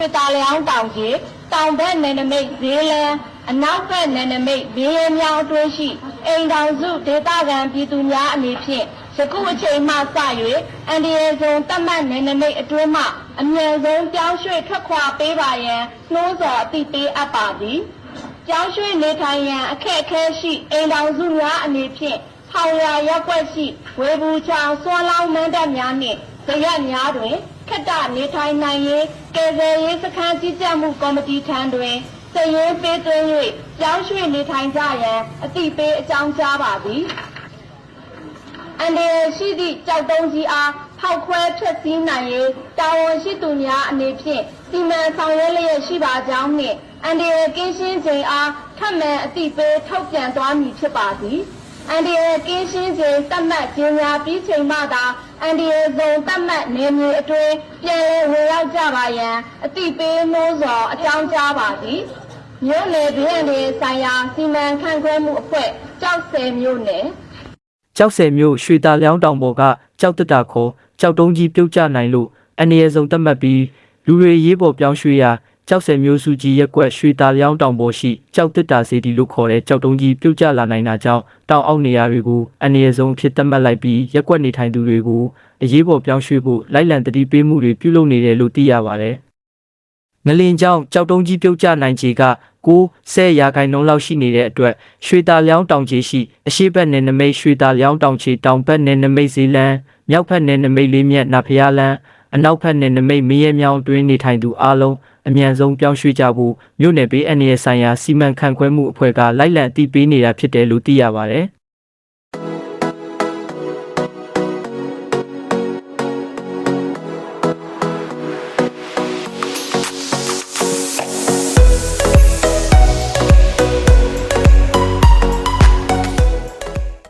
ပြတာလျောင်းတောင်ကြီးတောင်ဘက်နယ်နမိတ်ဈေးလန်းအနောက်ဘက်နယ်နမိတ်ဘေးရမြောင်အတွင်းရှိအိမ်တောင်စုဒေသခံပြည်သူများအနေဖြင့်ယခုအချိန်မှစ၍အန်ဒီယေဇုံတတ်မှတ်နယ်နမိတ်အတွင်းမှအမြန်ဆုံးပြောင်းရွှေ့ထွက်ခွာပေးပါရန်နှိုးဆော်အသိပေးအပ်ပါသည်ပြောင်းရွှေ့နေထိုင်ရန်အခက်အခဲရှိအိမ်တောင်စုများအနေဖြင့် ဟောင်ရရက်ွက်ရှိဝေဘူးချောင်စွမ်းလောင်းမန်းတပ်များနှင့်ဇရက်များတွင်ခက်တာနေထိုင်နိုင်ရေးကယ်ဆယ်ရေးစခန်းကြီးကြပ်မှုကော်မတီထံတွင်စည်ရင်းပေးသွင်း၍ကြောင်းရွှေ့နေထိုင်ကြရန်အတိပေးအကြောင်းကြားပါသည်အန်ဒီရရှိသည့်ကြောက်တုံးကြီးအားဖောက်ခွဲဖျက်ဆီးနိုင်ရေးတာဝန်ရှိသူများအနေဖြင့်စီမံဆောင်ရွက်လျက်ရှိပါကြောင်းနှင့်အန်ဒီရကင်းရှင်းခြင်းအားထပ်မံအတိပေးထုတ်ပြန်သွားမည်ဖြစ်ပါသည် အန်ဒီရကင်းရှင်းခြင်းတတ်မှတ်ခြင်းများပြီးချိန်မှသာအန်ဒီရဇုံတတ်မှတ်နေမြေအတွင်းပြန်လည်ဝင်ရောက်ကြပါရန်အတိပေးနှိုးဆော်အကြောင်းကြားပါသည်မြို့နယ်ဗီယန်ဒီဆိုင်ရာစီမံခန့်ခွဲမှုအဖွဲ့ကြောက်ဆယ်မြို့နယ်ကြောက်ဆယ်မျိုးရွှေตาလျောင်းတောင်ပေါ်ကကြောက်တက်တာခေါ်ကြောက်တုံးကြီးပြုတ်ကျနိုင်လို့အနေရဆုံးတတ်မှတ်ပြီးလူတွေရေးပေါ်ပြောင်းရွှေ့ရာ ကျောက်ဆယ်မျိုးစုကြီးရက်ကွက်ရွှေတာလျောင်းတောင်ပေါ်ရှိကျောက်တက်တာစေတီလို့ခေါ်တဲ့ကျောက်တုံးကြီးပြုတ်ကျလာနိုင်တာကြောင့်တောင်အောက်နေရာတွေကိုအနေအဆုံးဖြစ်သတ်မှတ်လိုက်ပြီးရက်ကွက်နေထိုင်သူတွေကိုအရေးပေါ်ပြောင်းရွှေ့ဖို့လိုက်လံတတိပေးမှုတွေပြုလုပ်နေတယ်လို့သိရပါတယ်။ငလင်ကျောင်းကျောက်တုံးကြီးပြုတ်ကျနိုင်ခြေက90ရာခိုင်နှုန်းလောက်ရှိနေတဲ့အတွက်ရွှေတာလျောင်းတောင်ခြေရှိအရှိဘက်နယ်နိမိတ်ရွှေတာလျောင်းတောင်ခြေတောင်ဘက်နယ်နိမိတ်ဇီလန်မြောက်ဘက်နယ်နိမိတ်လေးမြတ်နာဖျားလန်း အနောက်ဘက်နယ်နမိတ်မရဲမြောင်းတွင်းနေထိုင်သူအလုံးအမြန်ဆုံးပြောင်းရွှေ့ကြဖို့မြို့နယ်ဘေးအန္တရာယ်ဆိုင်ရာစီမံခန့်ခွဲမှုအဖွဲ့ကလိုက်လံအသိပေးနေတာဖြစ်တယ်လို့သိရပါတယ်။